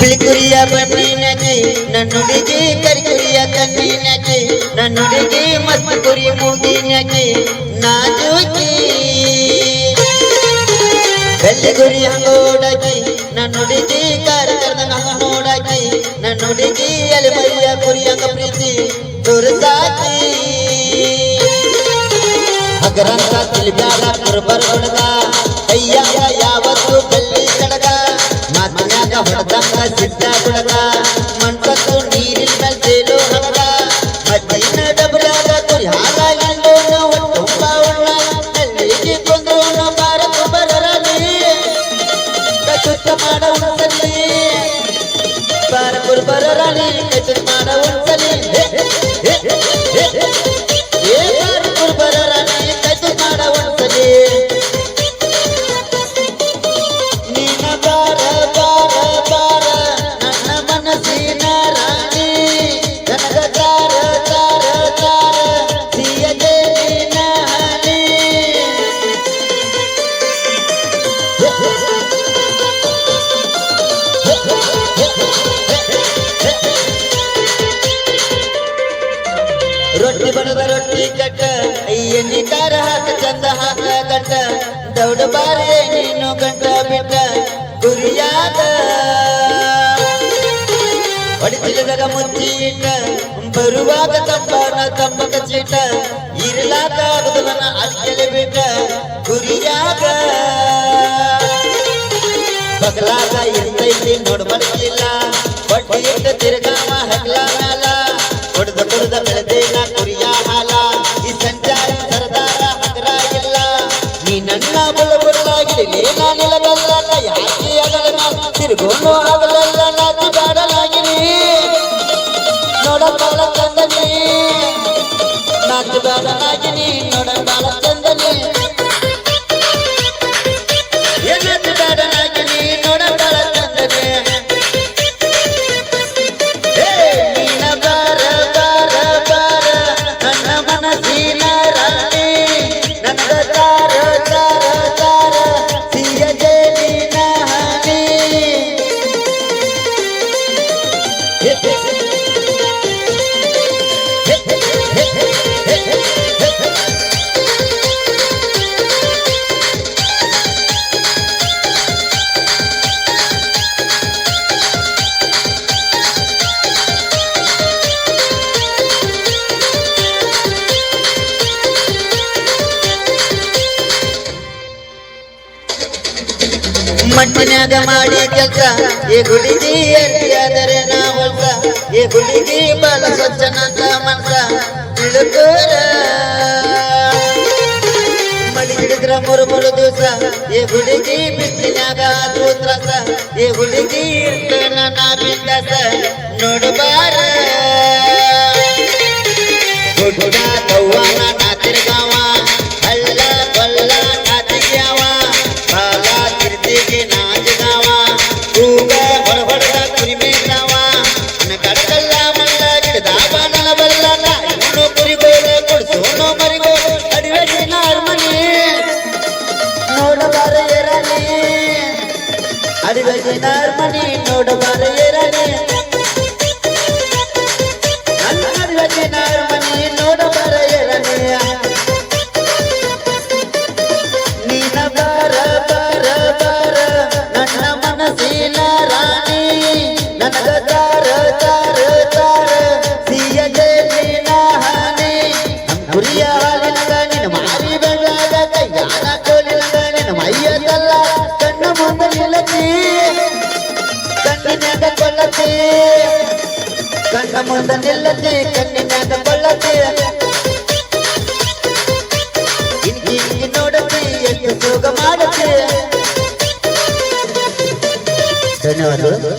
ಬಿಳಿಕುರಿಯ ಬಣ್ಣಿನಗೆ ನನ್ನುಡಿಗೆ ಕರಿಕುರಿಯ ಕಣ್ಣಿನಗೆ ನನ್ನುಡಿಗೆ ಮಸ್ತ್ ಕುರಿ ಮೂಗಿನಗೆ ನಾಜೂಕಿ. ಬೆಳ್ಳಿ ಗುರಿ ಹಂಗೋಡಗಿ ನನ್ನುಡಿಗೆ ಕಾರ ಕರ್ದಂಗ ಹಂಗ ನೋಡಗಿ ನನ್ನುಡಿಗೆ ಅಲ್ಲಿ ಮರಿಯ ಕುರಿ ಹಂಗ ಪ್ರೀತಿ ತೋರಿಸಾಕಿ. ಹಗರಂತ ತಿಳಿಬ್ಯಾಡ ಕುರ್ಬರ್ ಹುಡುಗ ಕಡಗ ಹೊಡೆದಂಗ ಸಿದ್ಧ ಹುಡುಗ ಮಣ್ಪತ್ತು ನೀರಿನ ಮೇಲೆ ತೇಲೋ ಹಂಗ ಮದ್ದಿನ ಡಬ್ರಾಗ ಕುರಿ ಹಾಲಾಗಿಂದು ಭಾರತ ಬರಲಿ ಕಚುತ್ತ ಮಾಡ ಉಣಸಲಿ ಬಾರಪುರ್ ಬರಲಿ ಬಣದ ಅಯ್ಯ ನೀ ಎಣ್ಣಿ ಕಾರ ಹಾಕ ಚಂದ ಹಾಕ ಗಂಟ, ದೌಡ ಬಾರೆ ನೀನು ಗಂಟ ಬಿಟ್ಟ ಗುರಿಯಾದ. ಹೊಡಿತಿಲದಾಗ ಮುಚ್ಚಿ ಇಟ್ಟ ಬರುವಾಗ ತಂಬನ ತಂಬಕ ಚೀಟ ಇರಲಾಕ ಆಗುದು ನನ್ನ ಅಲ್ಕೆಲೆ ಬಿಟ್ಟ ಗುರಿಯಾಗ ಬಗಲಾಗ ಇರ್ತೈತಿ ನೋಡ್ಬರ್ಕಿಲ್ಲ ಹೊಟ್ಟಿ ಇಟ್ಟ love it ಮಣ್ಣಿನ್ಯಾಗ ಮಾಡಿ ಕೆಲಸ. ಈ ಗುಳಿಗಿ ಎಲ್ಲಿಯಾದರೆ ನಾ ಹೊಲ್ಸ. ಈ ಗುಳಿಗಿ ಬಾಲ ಸ್ವಚ್ಛನಂತ ಮನ್ಸ. ತಿಳ್ಕೋರ ಮಳಿ ಹಿಡಿದ್ರ ಮೂರು ಮೂರು ದಿವಸ. ಈ ಗುಡಿಗಿ ಬಿಸಿನಾಗ ಆದ್ರೂ ತ್ರಾಸ. ಈ ಗುಡಿಗಿ ಇರ್ತೇನ அடிவகை நார்மணி என்னோட மலையறனே ಮುಂದ ನಿಲ್ಲದೆ ಕಣ್ಣಿನಾಗ ಕೊಳ್ಳದೆ ಹಿಂಗಿ ನೋಡದೆ ನೋಡತೆ ಎಷ್ಟು ಮಾಡದೆ. ಧನ್ಯವಾದಗಳು.